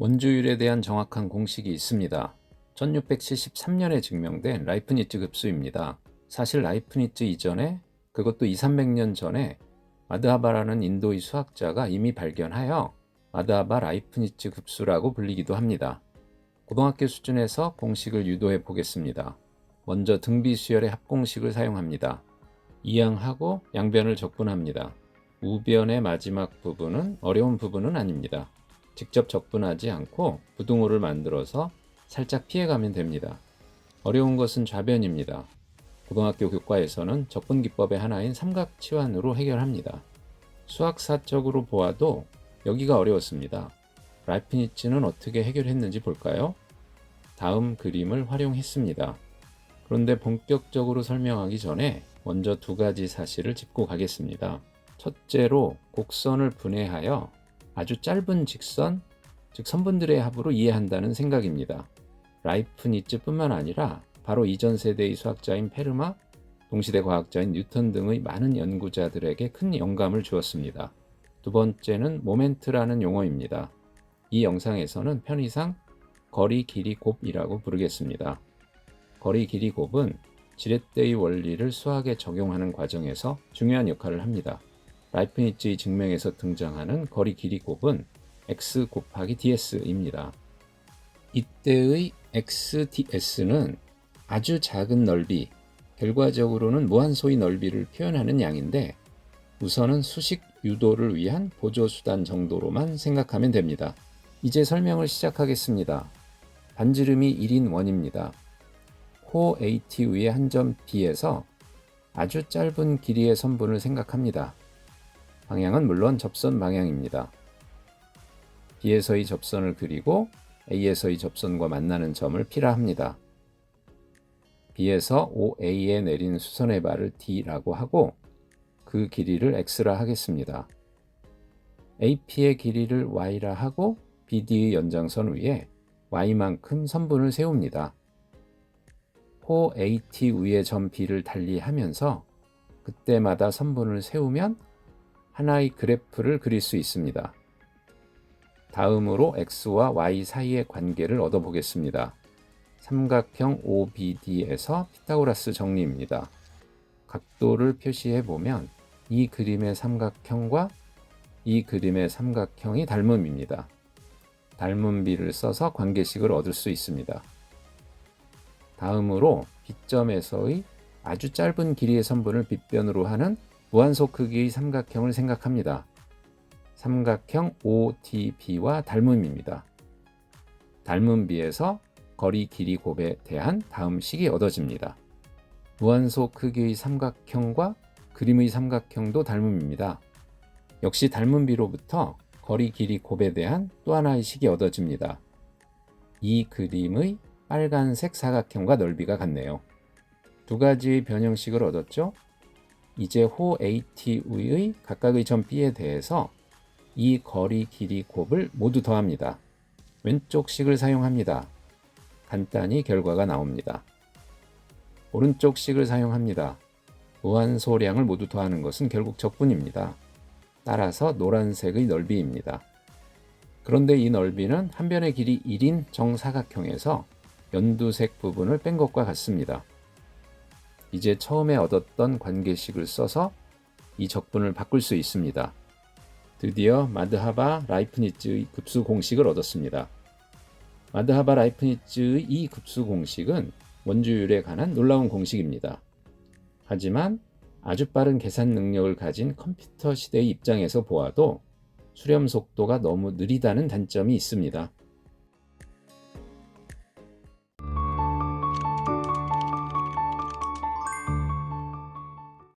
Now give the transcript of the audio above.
원주율에 대한 정확한 공식이 있습니다. 1673년에 증명된 라이프니츠 급수입니다. 사실 라이프니츠 이전에 그것도 2, 300년 전에 마드하바라는 인도의 수학자가 이미 발견하여 마드하바 라이프니츠 급수라고 불리기도 합니다. 고등학교 수준에서 공식을 유도해 보겠습니다. 먼저 등비 수열의 합공식을 사용합니다. 이항하고 양변을 적분합니다. 우변의 마지막 부분은 어려운 부분은 아닙니다. 직접 적분하지 않고 부등호를 만들어서 살짝 피해가면 됩니다. 어려운 것은 좌변입니다. 고등학교 교과에서는 적분 기법의 하나인 삼각치환으로 해결합니다. 수학사적으로 보아도 여기가 어려웠습니다. 라이프니츠는 어떻게 해결했는지 볼까요? 다음 그림을 활용했습니다. 그런데 본격적으로 설명하기 전에 먼저 두 가지 사실을 짚고 가겠습니다. 첫째로 곡선을 분해하여 아주 짧은 직선, 즉 선분들의 합으로 이해한다는 생각입니다. 라이프니츠뿐만 아니라 바로 이전 세대의 수학자인 페르마, 동시대 과학자인 뉴턴 등의 많은 연구자들에게 큰 영감을 주었습니다. 두 번째는 모멘트라는 용어입니다. 이 영상에서는 편의상 거리 길이 곱이라고 부르겠습니다. 거리 길이 곱은 지렛대의 원리를 수학에 적용하는 과정에서 중요한 역할을 합니다. 라이프니츠의 증명에서 등장하는 거리 길이 곱은 x 곱하기 ds입니다. 이때의 xds는 아주 작은 넓이, 결과적으로는 무한소의 넓이를 표현하는 양인데 우선은 수식 유도를 위한 보조수단 정도로만 생각하면 됩니다. 이제 설명을 시작하겠습니다. 반지름이 1인 원입니다. 호 AT 위의 한 점 B에서 아주 짧은 길이의 선분을 생각합니다. 방향은 물론 접선 방향입니다. B에서의 접선을 그리고 A에서의 접선과 만나는 점을 P라 합니다. B에서 OA에 내린 수선의 발을 D라고 하고 그 길이를 X라 하겠습니다. AP의 길이를 Y라 하고 BD의 연장선 위에 Y만큼 선분을 세웁니다. 호 AT 위의 점 B를 달리하면서 그때마다 선분을 세우면 하나의 그래프를 그릴 수 있습니다. 다음으로 x와 y 사이의 관계를 얻어보겠습니다. 삼각형 OBD에서 피타고라스 정리입니다. 각도를 표시해 보면 이 그림의 삼각형과 이 그림의 삼각형이 닮음입니다. 닮음비를 써서 관계식을 얻을 수 있습니다. 다음으로 B점에서의 아주 짧은 길이의 선분을 빗변으로 하는 무한소 크기의 삼각형을 생각합니다. 삼각형 OTB와 닮음입니다. 닮음비에서 거리 길이 곱에 대한 다음 식이 얻어집니다. 무한소 크기의 삼각형과 그림의 삼각형도 닮음입니다. 역시 닮음비로부터 거리 길이 곱에 대한 또 하나의 식이 얻어집니다. 이 그림의 빨간색 사각형과 넓이가 같네요. 두 가지의 변형식을 얻었죠? 이제 호 AT의 각각의 점 B에 대해서 이 거리 길이 곱을 모두 더합니다. 왼쪽 식을 사용합니다. 간단히 결과가 나옵니다. 오른쪽 식을 사용합니다. 무한소량을 모두 더하는 것은 결국 적분입니다. 따라서 노란색의 넓이입니다. 그런데 이 넓이는 한 변의 길이 1인 정사각형에서 연두색 부분을 뺀 것과 같습니다. 이제 처음에 얻었던 관계식을 써서 이 적분을 바꿀 수 있습니다. 드디어 마드하바 라이프니츠의 급수 공식을 얻었습니다. 마드하바 라이프니츠의 이 급수 공식은 원주율에 관한 놀라운 공식입니다. 하지만 아주 빠른 계산 능력을 가진 컴퓨터 시대의 입장에서 보아도 수렴 속도가 너무 느리다는 단점이 있습니다.